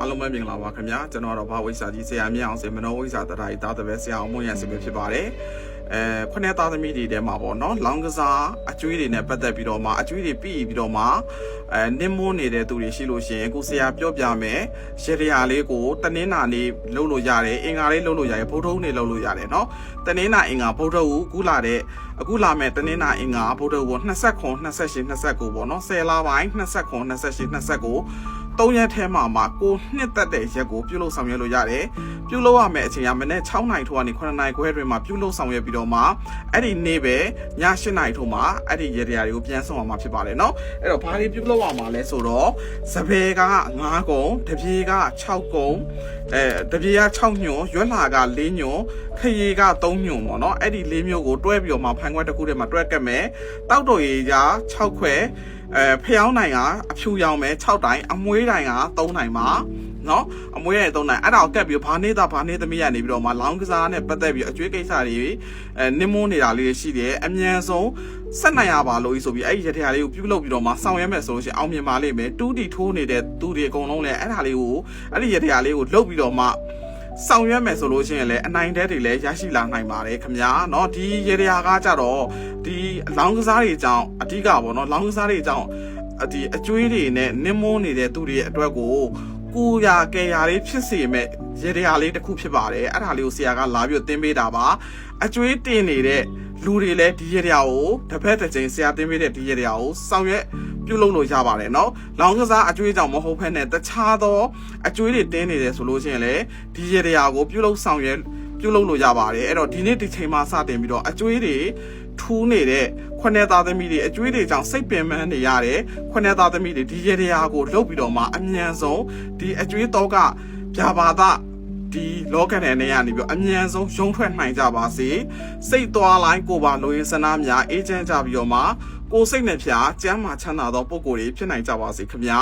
အားလုံးပဲမင်္ဂလာပါခင်ဗျာကျွန်တော်တော့ဘာဝိစာကြီးဆရာမြအောင်စေမနောဝိစာတရားဤသားတပည့်ဆရာအောင်မွန်ရန်စေပဲဖြစ်ပါတယ်အဲခုနှစ်သားသမီးတွေထဲမှာပေါ့နော်လောင်းကစားအကျွေးတွေနဲ့ပတ်သက်ပြီးတော့မှအကျွေးတွေပြီးပြီးတော့မှအဲနင်းမိုးနေတဲ့သူတွေရှိလို့ရှိရင်ကိုဆရာပြောပြမယ်ရေရရာလေးကိုတနင်္လာနေ့လုပ်လို့ရတယ်အင်္ဂါလေးလုပ်လို့ရတယ်ဗုဒ္ဓဟူးနေ့လုပ်လို့ရတယ်နော်တနင်္လာအင်္ဂါဗုဒ္ဓဟူးကူလာတဲ့အခုလာမဲ့တနင်္လာအင်္ဂါဗုဒ္ဓဟူး29 28 29ပေါ့နော်10လပိုင်း29 28 29 ၃ရက်ထဲမှာမှကိုနှစ်သက်တဲ့ရက်ကိုပြုလုပ်ဆောင်ရွက်လို့ရတယ်။ပြုလုပ်ရမယ့်အချိန်ကမနေ့6နိုင်ထိုးကနေ9နိုင်ခွဲတွင်မှပြုလုပ်ဆောင်ရွက်ပြီးတော့မှအဲ့ဒီနေ့ပဲည8နိုင်ထိုးမှအဲ့ဒီရက်တရားတွေကိုပြန်ဆောင်အောင်မှာဖြစ်ပါတယ်နော်။အဲ့တော့ဘာတွေပြုလုပ်ရမှာလဲဆိုတော့စပယ်က9ကုံတပြေက6ကုံအဲတပြေက6ညွန်ရွက်လာက4ညွန်ခရီက3ညွန်ပေါ့နော်။အဲ့ဒီ4မျိုးကိုတွဲပြီးတော့မှဖိုင်ခွက်တစ်ခုထဲမှာတွဲကက်မယ်။တောက်တော်ရီက6ခွဲ အဲဖျောင်းနိုင်ကအဖြူရောင်ပဲ6တိုင်အမွေးတိုင်က3တိုင်ပါနော်အမွေးတိုင်3တိုင်အဲ့ဒါကိုကက်ပြီးဘာနေတာဘာနေသမီးရနေပြီးတော့မှလောင်းကစားနဲ့ပတ်သက်ပြီးအကျွေးကိစ္စတွေအဲနင်းမွန်းနေတာလေးတွေရှိတယ်အမြန်ဆုံးဆက်နိုင်ရပါလို့ဆိုပြီးအဲ့ဒီရတဲ့လေးကိုပြုလုပ်ပြီးတော့မှဆောင်ရွက်မယ်ဆိုလို့ရှိရင်အောင်မြင်ပါလိမ့်မယ်တူးတီထိုးနေတဲ့သူတွေအကုန်လုံးလည်းအဲ့ဒါလေးကိုအဲ့ဒီရတဲ့လေးကိုလှုပ်ပြီးတော့မှ ဆောင်ရွက်မယ်ဆိုလို့ရှိရင်လည်းအနိုင်တဲ့တွေလည်းရရှိလာနိုင်ပါတယ်ခင်ဗျာเนาะဒီရေရာကကြတော့ဒီလောင်းကစားတွေအကြောင်းအဓိကပေါ့เนาะလောင်းကစားတွေအကြောင်းအဒီအကျွေးတွေနဲ့နင်းမွန်းနေတဲ့သူတွေရဲ့အတွက်ကိုကိုရာကယ်ရာလေးဖြစ်စေမဲ့ရေရာလေးတစ်ခုဖြစ်ပါတယ်အဲ့ဒါလေးကိုဆရာကလာပြီးသင်ပေးတာပါအကျွေးတင်နေတဲ့လူတွေလည်းဒီရေရာကိုတစ်ဖက်တစ်ချိန်ဆရာသင်ပေးတဲ့ဒီရေရာကိုဆောင်ရွက် ပြုလုပ်လို့ရပါတယ်เนาะလောင်းကစားအကျွေးကြောင့်မဟုတ်ဘဲနဲ့တခြားသောအကျွေးတွေတင်းနေတယ်ဆိုလို့ရှိရင်လည်းဒီရေရာကိုပြုလုပ်ဆောင်ရွက်ပြုလုပ်လို့ရပါတယ်အဲ့တော့ဒီနေ့ဒီချိန်မှာစတင်ပြီးတော့အကျွေးတွေထူးနေတဲ့ခွနဲ့သားသမီးတွေအကျွေးတွေကြောင့်စိတ်ပင်ပန်းနေရတယ်ခွနဲ့သားသမီးတွေဒီရေရာကိုလှုပ်ပြီးတော့မှအမြန်ဆုံးဒီအကျွေးတော့ကပြပါတာဒီလောကနဲ့နေရနေပြီးအမြန်ဆုံးရုံထွက်နိုင်ကြပါစေစိတ်သွားလိုက်ကိုပါလိုရင်းစနာများအေးချမ်းကြပြီးတော့မှ ကိုယ်စိတ်နဲ့ဖြာကျမ်းမာချမ်းသာသောပုံကိုယ်တွေဖြစ်နိုင်ကြပါစေခင်ဗျာ